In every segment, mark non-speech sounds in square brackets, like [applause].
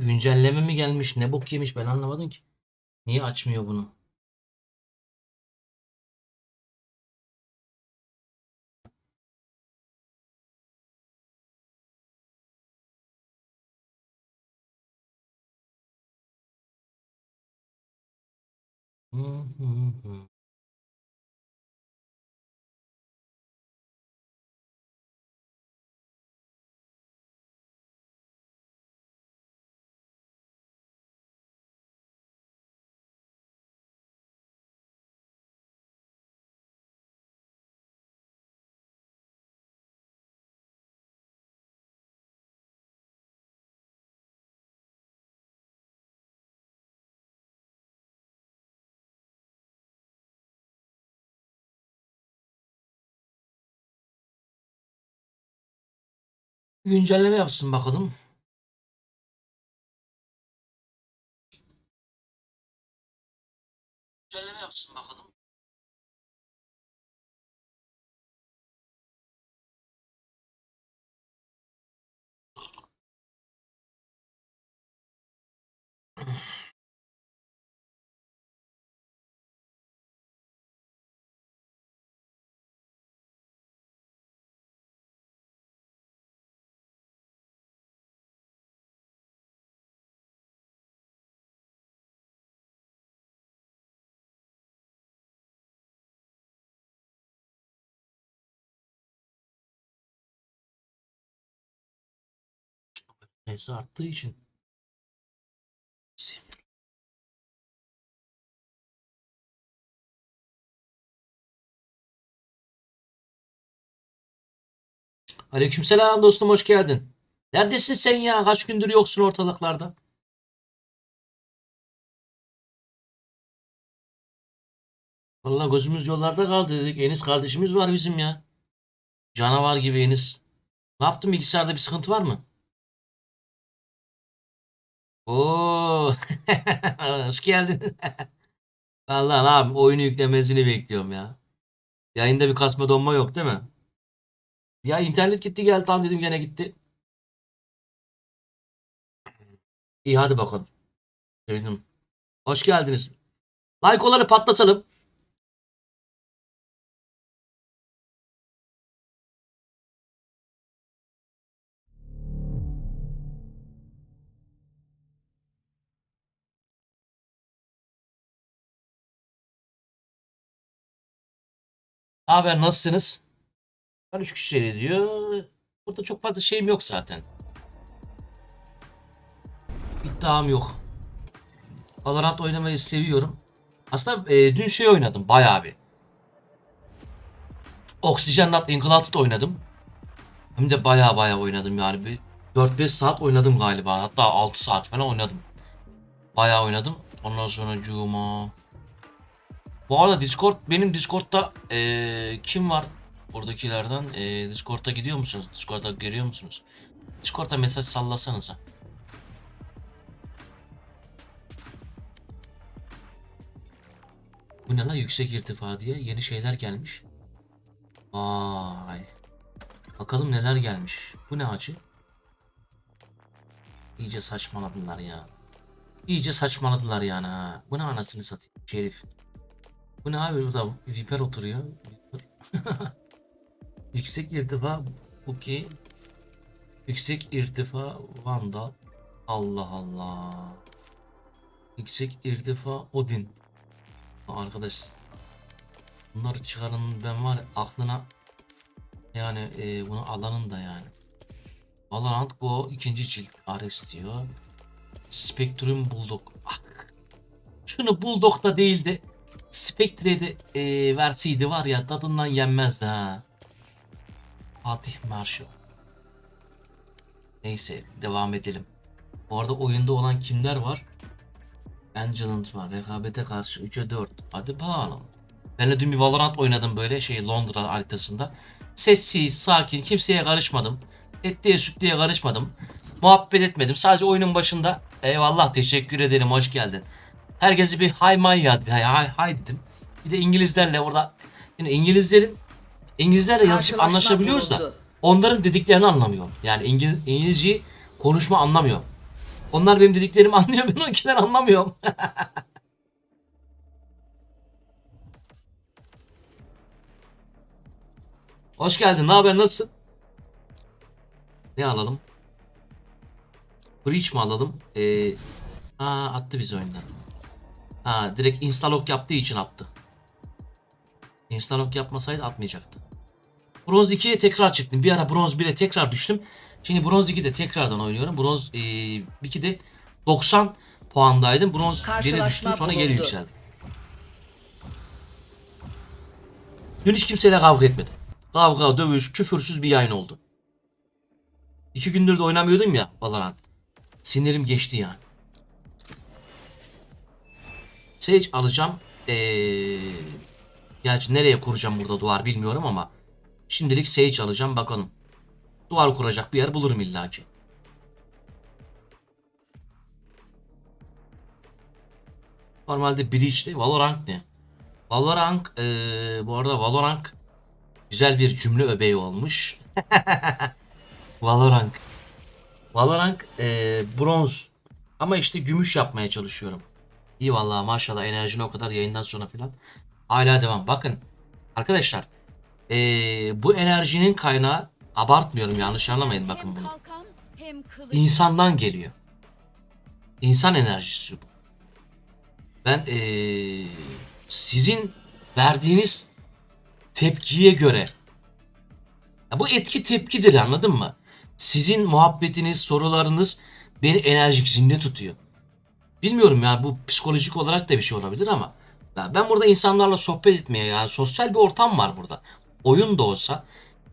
Güncelleme mi gelmiş? Ne bok yemiş ben anlamadım ki. Niye açmıyor bunu? Hı hı Güncelleme yapsın bakalım. Güncelleme yapsın bakalım. Sayısı arttığı için. Aleykümselam dostum hoş geldin. Neredesin sen ya? Kaç gündür yoksun ortalıklarda? Vallahi gözümüz yollarda kaldı dedik. Enis kardeşimiz var bizim ya. Canavar gibi Enis. Ne yaptın bilgisayarda bir sıkıntı var mı? Oo, [laughs] hoş geldin. [laughs] Vallahi yapayım oyunu yüklemesini bekliyorum ya. Yayında bir kasma donma yok değil mi? Ya internet gitti geldi tam dedim gene gitti. İyi hadi bakalım. Sevindim. Hoş geldiniz. Like'ları patlatalım. Haber nasılsınız? Ben 3 kişi diyor. Burada çok fazla şeyim yok zaten. İddiam yok. Valorant oynamayı seviyorum. Aslında e, dün şey oynadım bayağı bir. Oxygen Not Included oynadım. Hem de bayağı bayağı oynadım yani. Bir 4-5 saat oynadım galiba. Hatta 6 saat falan oynadım. Bayağı oynadım. Ondan sonra Cuma. Bu arada Discord benim Discord'da eee, kim var buradakilerden? Eee Discord'a gidiyor musunuz? Discord'a görüyor musunuz? Discord'a mesaj sallasanıza. Bu ne lan yüksek irtifa diye yeni şeyler gelmiş. Vay. Bakalım neler gelmiş. Bu ne acı? İyice saçmaladılar ya. İyice saçmaladılar yani ha. Bu ne anasını satayım şerif. Bu ne abi burada viper oturuyor. [laughs] Yüksek irtifa Buki. Yüksek irtifa Vandal. Allah Allah. Yüksek irtifa Odin. Arkadaş bunları çıkarın ben var ya, aklına yani e, bunu alanın da yani. Valorant Go ikinci cilt Ares diyor. Spectrum Bulldog. Ah. Şunu Bulldog da değildi. Spectre'de e, verseydi var ya tadından yenmezdi ha. Fatih Marshall. Neyse devam edelim. Bu arada oyunda olan kimler var? Angelant var. Rekabete karşı 3'e 4. Hadi bakalım. Ben de dün bir Valorant oynadım böyle şey Londra haritasında. Sessiz, sakin, kimseye karışmadım. Etliye sütlüye karışmadım. Muhabbet etmedim. Sadece oyunun başında eyvallah teşekkür ederim hoş geldin. Herkese bir hay may ya hay, hay, hay dedim. Bir de İngilizlerle orada yani İngilizlerin İngilizlerle yazışıp anlaşabiliyoruz da onların dediklerini anlamıyorum. Yani İngiliz, İngilizceyi konuşma anlamıyorum. Onlar benim dediklerimi anlıyor ben onkileri anlamıyorum. [laughs] Hoş geldin. Ne haber? Nasılsın? Ne alalım? Breach mi alalım? Ee, aa, attı bizi oyundan. Ha, direkt instalok yaptığı için attı. Instalok yapmasaydı atmayacaktı. Bronz 2'ye tekrar çıktım. Bir ara bronz 1'e tekrar düştüm. Şimdi bronz 2'de tekrardan oynuyorum. Bronz e, 2'de 90 puandaydım. Bronz 1'e Karşılaşma düştüm sonra geri yükseldim. Dün hiç kimseyle kavga etmedim. Kavga, dövüş, küfürsüz bir yayın oldu. İki gündür de oynamıyordum ya Valorant. Sinirim geçti yani. Sage alacağım. Ee, gerçi nereye kuracağım burada duvar bilmiyorum ama şimdilik Sage alacağım bakalım. Duvar kuracak bir yer bulurum illaki. Normalde Breach'te Valorant ne? Valorant ee, bu arada Valorant güzel bir cümle öbeği olmuş. [laughs] Valorant. Valorant ee, bronz ama işte gümüş yapmaya çalışıyorum. İyi vallahi maşallah enerjini o kadar yayından sonra filan. Hala devam. Bakın arkadaşlar ee, bu enerjinin kaynağı abartmıyorum yanlış anlamayın bakın bunu. İnsandan geliyor. İnsan enerjisi bu. Ben ee, sizin verdiğiniz tepkiye göre ya bu etki tepkidir anladın mı? Sizin muhabbetiniz, sorularınız beni enerjik zinde tutuyor. Bilmiyorum yani bu psikolojik olarak da bir şey olabilir ama ben burada insanlarla sohbet etmeye yani sosyal bir ortam var burada. Oyun da olsa,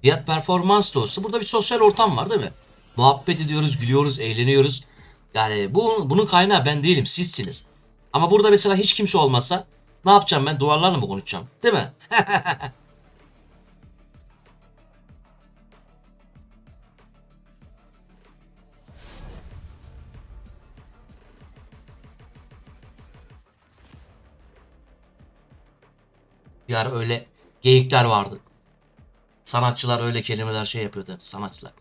fiyat performans da olsa burada bir sosyal ortam var değil mi? Muhabbet ediyoruz, gülüyoruz, eğleniyoruz. Yani bu bunun kaynağı ben değilim, sizsiniz. Ama burada mesela hiç kimse olmasa ne yapacağım ben? Duvarlarla mı konuşacağım? Değil mi? [laughs] Ara öyle geyikler vardı. Sanatçılar öyle kelimeler şey yapıyordu hep sanatçılar.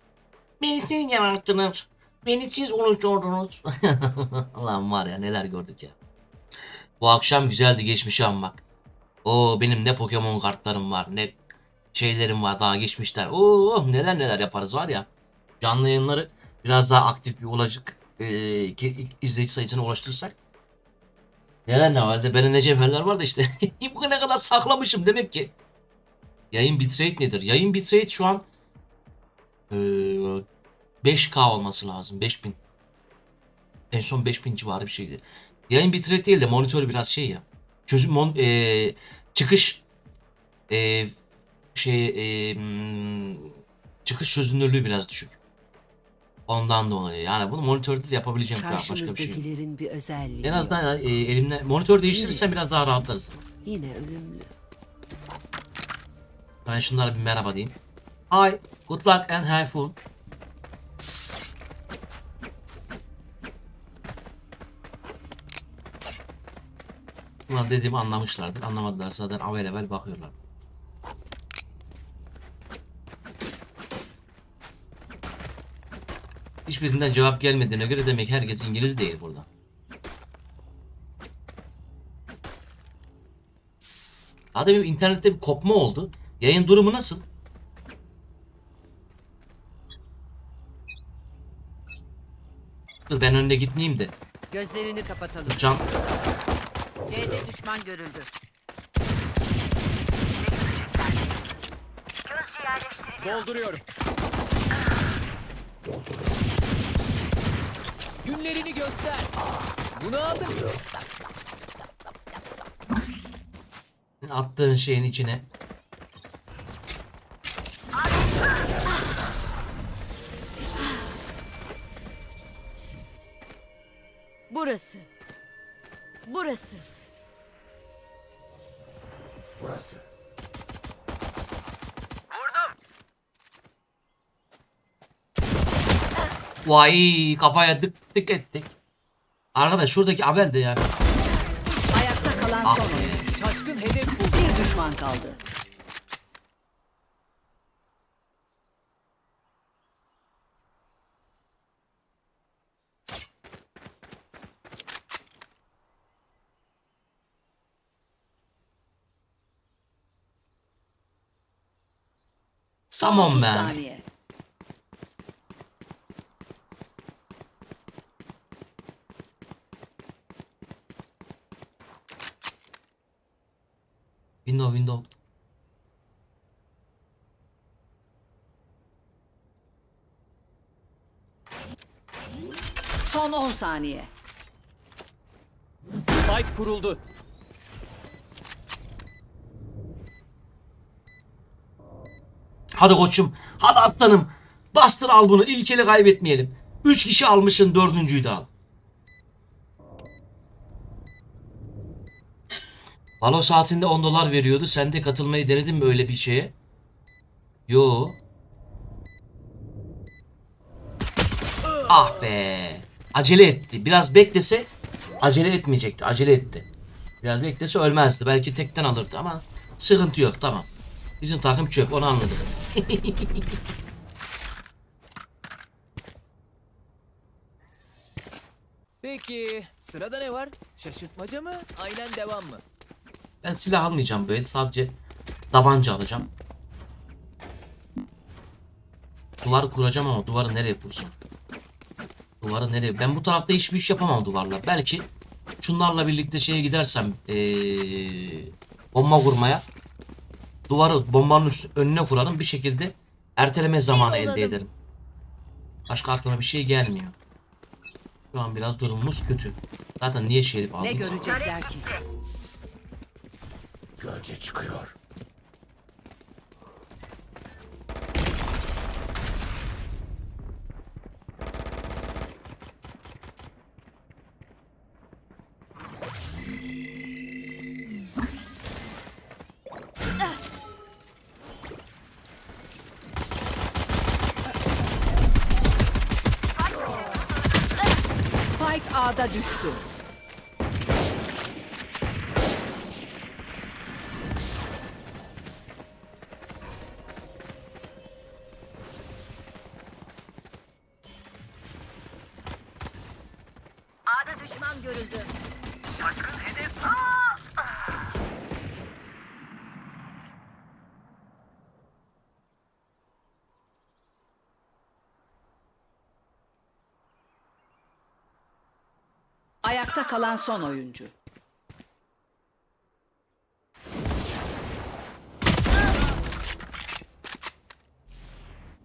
Beni siz yarattınız. Beni siz oluşturdunuz. Ulan [laughs] var ya neler gördük ya. Bu akşam güzeldi geçmişi anmak. Oo benim ne Pokemon kartlarım var ne şeylerim var daha geçmişler. Oo neler neler yaparız var ya. Canlı yayınları biraz daha aktif bir olacak. Ki izleyici sayısına ulaştırırsak. Neler ne vardı? Benim ne cevherler vardı işte. [laughs] Bugüne kadar saklamışım demek ki. Yayın bitrate nedir? Yayın bitrate şu an ee, 5K olması lazım. 5000. En son 5000 civarı bir şeydi. Yayın bitrate değil de monitörü biraz şey ya. Çözüm mon ee, çıkış ee, şey hmm, çıkış çözünürlüğü biraz düşük. Ondan dolayı. Yani bunu monitörde de yapabileceğim kadar başka bir şey yok. Karşımızdakilerin bir özelliği En yok. azından e, elimle monitör değiştirirsem biraz daha rahatlarız. Yine ölümlü. Ben şunlara bir merhaba diyeyim. Hi, good luck and have fun. Bunlar dediğimi anlamışlardır. Anlamadılar zaten avel bakıyorlar. Hiçbirinden cevap gelmediğine göre demek herkes İngiliz değil burada. Daha demin internette bir kopma oldu. Yayın durumu nasıl? Dur ben önüne gitmeyeyim de. Gözlerini kapatalım. Can C'de düşman görüldü. Dolduruyorum. Günlerini göster. Bunu aldım. attığın şeyin içine. Burası. Burası. Burası. Vay kafaya dık dık ettik. Arkadaş şuradaki Abel de yani. Ayakta kalan ah. son. Şaşkın hedef bu. Bir düşman kaldı. Tamam be. Saniye. Window window. Son 10 saniye. Spike kuruldu. Hadi koçum. Hadi aslanım. Bastır al bunu. İlk eli kaybetmeyelim. 3 kişi almışsın dördüncüyü de al. Balo saatinde 10 dolar veriyordu. Sen de katılmayı denedin mi öyle bir şeye? Yo. Ah be. Acele etti. Biraz beklese acele etmeyecekti. Acele etti. Biraz beklese ölmezdi. Belki tekten alırdı ama sıkıntı yok. Tamam. Bizim takım çöp. Onu anladık. [laughs] Peki sırada ne var? Şaşırtmaca mı? Aynen devam mı? Ben silah almayacağım böyle. Sadece tabanca alacağım. Duvar kuracağım ama duvarı nereye kursam? Duvarı nereye? Ben bu tarafta hiçbir iş yapamam duvarla. Belki şunlarla birlikte şeye gidersem ee, bomba kurmaya duvarı bombanın üstü, önüne kurarım bir şekilde erteleme zamanı elde ederim. Başka aklıma bir şey gelmiyor. Şu an biraz durumumuz kötü. Zaten niye şerif Ne aldık? görecekler ki? Gölge çıkıyor. Spike A'da düştü. A'da düşman görüldü. Ayakta kalan son oyuncu.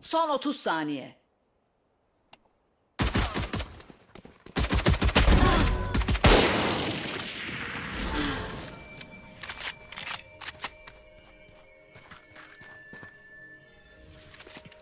Son 30 saniye.